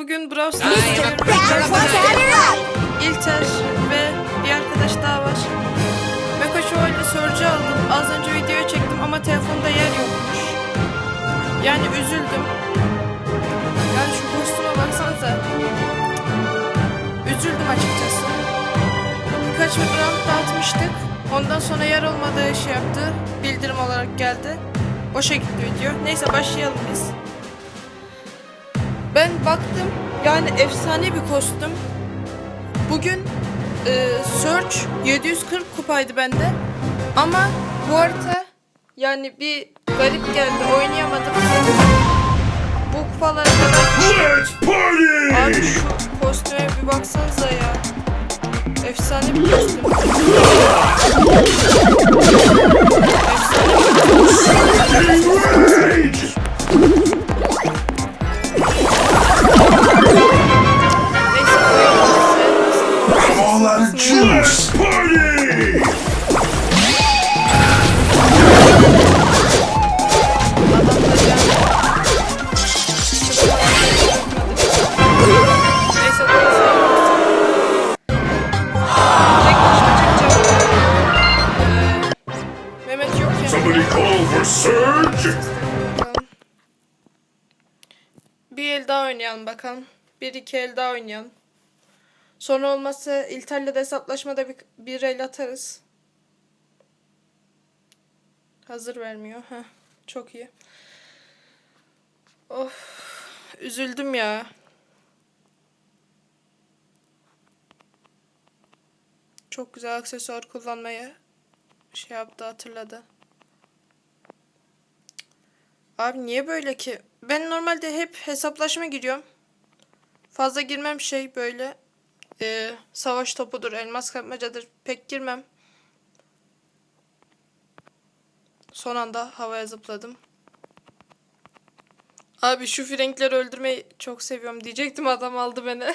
bugün Brawl Stars oynuyorum. İlter ve bir arkadaş daha var. Meko şöyle sorucu aldım. Az önce videoyu çektim ama telefonda yer yokmuş. Yani üzüldüm. Yani şu kostüme baksanıza. Üzüldüm açıkçası. Birkaç bir round dağıtmıştık. Ondan sonra yer olmadığı şey yaptı. Bildirim olarak geldi. Boşa gitti video. Neyse başlayalım biz. Ben baktım. Yani efsane bir kostüm. Bugün e, Search 740 kupaydı bende. Ama bu harita yani bir garip geldi. Oynayamadım. Bu Let's party! Abi şu kostüme bir baksanıza ya. Efsane bir kostüm. Bir el daha oynayalım bakalım. Bir iki el daha oynayalım. Sonra olmazsa İlter'le hesaplaşmada bir, bir el atarız. Hazır vermiyor. Heh, çok iyi. Of. Üzüldüm ya. Çok güzel aksesuar kullanmayı şey yaptı hatırladı. Abi niye böyle ki? Ben normalde hep hesaplaşma giriyorum. Fazla girmem şey böyle. e, savaş topudur, elmas kapmacadır. Pek girmem. Son anda havaya zıpladım. Abi şu frenkleri öldürmeyi çok seviyorum diyecektim adam aldı beni.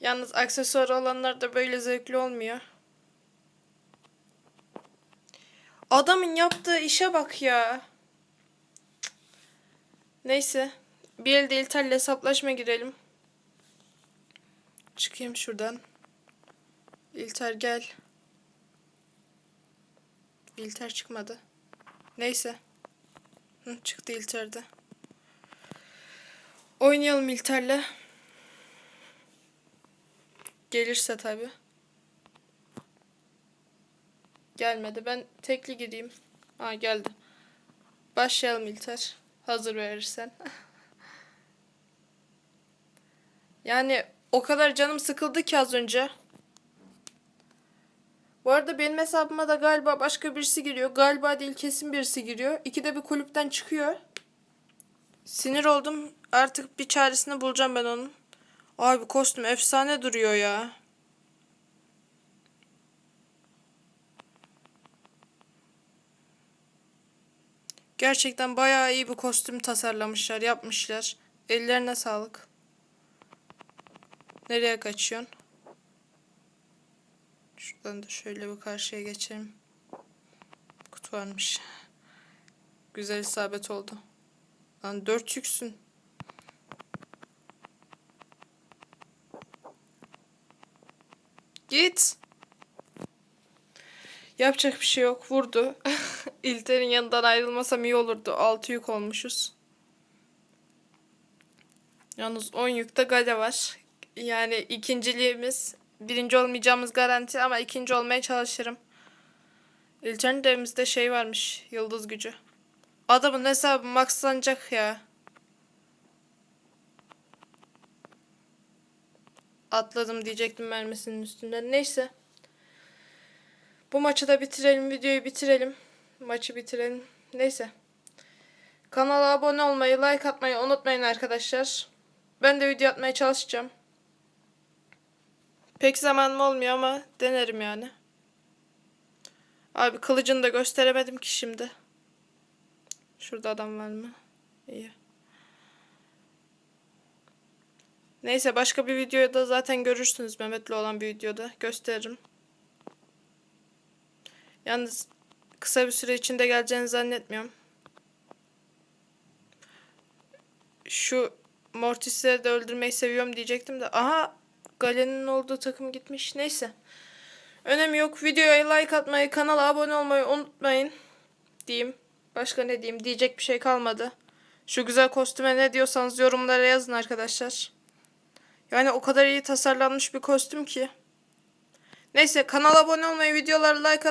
Yalnız aksesuar olanlar da böyle zevkli olmuyor. Adamın yaptığı işe bak ya. Neyse. Bir elde İlter'le hesaplaşma girelim. Çıkayım şuradan. İlter gel. İlter çıkmadı. Neyse. Hı, çıktı İlter'de. Oynayalım İlter'le. Gelirse tabii. Gelmedi. Ben tekli gireyim. Ha geldi. Başlayalım İlter. Hazır verirsen. yani o kadar canım sıkıldı ki az önce. Bu arada benim hesabıma da galiba başka birisi giriyor. Galiba değil kesin birisi giriyor. İkide bir kulüpten çıkıyor. Sinir oldum. Artık bir çaresini bulacağım ben onun. Abi kostüm efsane duruyor ya. Gerçekten bayağı iyi bir kostüm tasarlamışlar, yapmışlar. Ellerine sağlık. Nereye kaçıyorsun? Şuradan da şöyle bir karşıya geçelim. Kutu varmış. Güzel isabet oldu. Lan dört yüksün. Git. Yapacak bir şey yok. Vurdu. İlter'in yanından ayrılmasam iyi olurdu. 6 yük olmuşuz. Yalnız 10 yükte gale var. Yani ikinciliğimiz birinci olmayacağımız garanti ama ikinci olmaya çalışırım. İlter'in de evimizde şey varmış. Yıldız gücü. Adamın hesabı maxlanacak ya. Atladım diyecektim mermisinin üstünden. Neyse. Bu maçı da bitirelim. Videoyu bitirelim. Maçı bitirelim. Neyse. Kanala abone olmayı, like atmayı unutmayın arkadaşlar. Ben de video atmaya çalışacağım. Pek zamanım olmuyor ama denerim yani. Abi kılıcını da gösteremedim ki şimdi. Şurada adam var mı? İyi. Neyse başka bir videoda zaten görürsünüz Mehmet'le olan bir videoda. Gösteririm. Yalnız kısa bir süre içinde geleceğini zannetmiyorum. Şu Mortis'leri de öldürmeyi seviyorum diyecektim de. Aha Galen'in olduğu takım gitmiş. Neyse. Önemi yok. Videoya like atmayı, kanala abone olmayı unutmayın. Diyeyim. Başka ne diyeyim? Diyecek bir şey kalmadı. Şu güzel kostüme ne diyorsanız yorumlara yazın arkadaşlar. Yani o kadar iyi tasarlanmış bir kostüm ki. Neyse kanala abone olmayı, videolara like atmayı